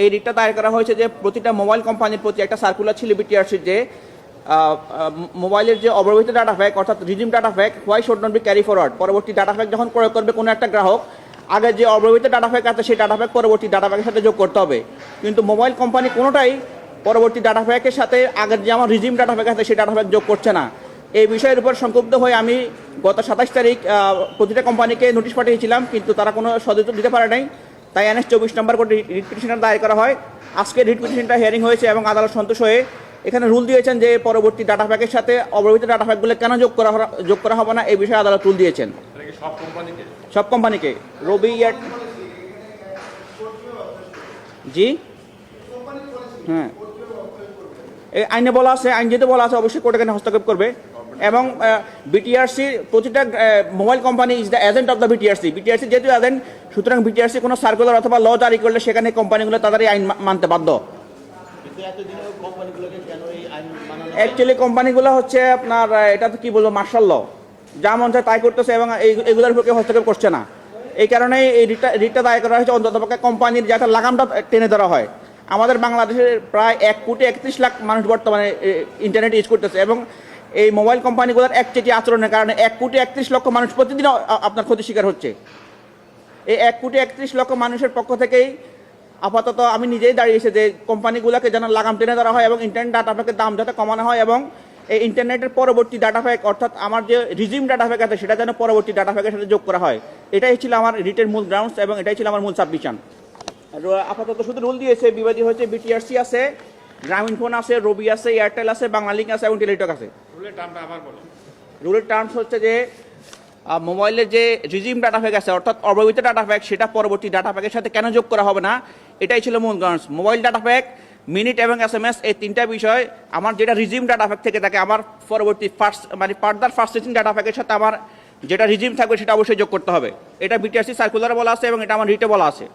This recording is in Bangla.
এই রিটটা দায়ের করা হয়েছে যে প্রতিটা মোবাইল কোম্পানির প্রতি একটা সার্কুলার ছিল বিটিআরসির যে মোবাইলের যে অব্যবহৃত ডাটা প্যাক অর্থাৎ regime data pack why should not be carry forward পরবর্তী ডাটা প্যাক যখন প্রয়োগ করবে কোনো একটা গ্রাহক, আগে যে অব্যবহৃত ডাটা প্যাক আছে সেই ডাটা প্যাক পরবর্তী ডাটা প্যাকের সাথে যোগ করতে হবে। কিন্তু মোবাইল কোম্পানি কোনোটাই পরবর্তী ডাটা প্যাকের সাথে আগের যে আমার রিজিম ডাটা প্যাক আছে সেই ডাটা প্যাক যোগ করছে না। এই বিষয়ের উপর সংক্ষুব্ধ হয়ে আমি গত সাতাশ তারিখ প্রতিটা কোম্পানিকে নোটিশ পাঠিয়েছিলাম, কিন্তু তারা কোনো সদুত্তর দিতে পারে নাই। তাই এনএস চব্বিশ নম্বর করে রিট পিটিশনটা দায়ের করা হয়। আজকে রিট পিটিশনটা হিয়ারিং হয়েছে এবং আদালত সন্তোষ হয়ে এখানে রুল দিয়েছেন যে পরবর্তী ডাটা প্যাকের সাথে অব্যবহৃত ডাটা প্যাকগুলো কেন যোগ করা যোগ করা হবে না এই বিষয়ে আদালত রুল দিয়েছেন। সব কোম্পানিকে? রবি এয়ার জি? হ্যাঁ। এই আইনে বলা আছে আইন যেহেতু বলা আছে অবশ্যই কোর্ট এখানে হস্তক্ষেপ করবে। এবং বিটিআরসি প্রতিটা mobile company is the agent of the BTRC BTRC যেহেতু এজেন্ট সুতরাং বিটিআরসি কোনো সার্কুলার অথবা ল জারি করলে সেখানে কোম্পানিগুলো তাদের আইন মানতে বাধ্য। অ্যাকচুয়ালি কোম্পানিগুলো হচ্ছে? আপনার এটা তো কি বলব মার্শাল ল যা মন চায় তাই করতেছে এবং এগুলোর উপর কেউ হস্তক্ষেপ করছে না। এই কারণে এই রিটটা রিটটা দায় করা হয়েছে অন্ততপক্ষে কোম্পানির যাতে লাগামটা টেনে ধরা হয়। আমাদের বাংলাদেশের প্রায় এক কোটি একত্রিশ লাখ মানুষ বর্তমানে ইন্টারনেট ইউজ করতেছে এবং এই মোবাইল কোম্পানিগুলোর একচেটি আচরণের কারণে এক কোটি একত্রিশ লক্ষ মানুষ প্রতিদিন আপনার ক্ষতি শিকার হচ্ছে। এই এক কোটি একত্রিশ লক্ষ মানুষের পক্ষ থেকেই আপাতত আমি নিজেই দাঁড়িয়েছি যে কোম্পানিগুলোকে যেন লাগাম টেনে ধরা হয় এবং ইন্টারনেট ডাটা প্যাকের দাম যাতে কমানো হয় এবং এই ইন্টারনেটের পরবর্তী ডাটা প্যাক অর্থাৎ আমার যে রিজিম ডাটা প্যাক আছে, সেটা যেন পরবর্তী ডাটা প্যাকের সাথে যোগ করা হয়। এটাই ছিল আমার রিটের মূল গ্রাউন্ডস এবং এটাই ছিল আমার মূল সাবমিশন আপাতত শুধু রুল দিয়েছে, বিবাদী হয়েছে বিটিআরসি আছে, গ্রামীণ ফোন আছে, রবি আছে এয়ারটেল আছে বাংলালিঙ্ক আছে এবং টেলিটক আছে। রুলের টার্মস হচ্ছে যে মোবাইলের যে রিজিম ডাটা প্যাক আছে, অর্থাৎ অব্যবহৃত ডাটা প্যাক সেটা পরবর্তী ডাটা প্যাকের সাথে কেন যোগ করা হবে না, এটাই ছিল মূল grounds mobile data pack minute এবং এস এম এস এই তিনটা বিষয়, আমার যেটা রিজিম ডাটা প্যাক থেকে থাকে, আমার পরবর্তী ফার্স্ট মানে ফার্দার ফার্স্ট ডাটা প্যাকের সাথে আমার যেটা রিজিম থাকবে, সেটা অবশ্যই যোগ করতে হবে। এটা বিটিআরসি সার্কুলারে বলা আছে এবং এটা আমার রিটে বলা আছে।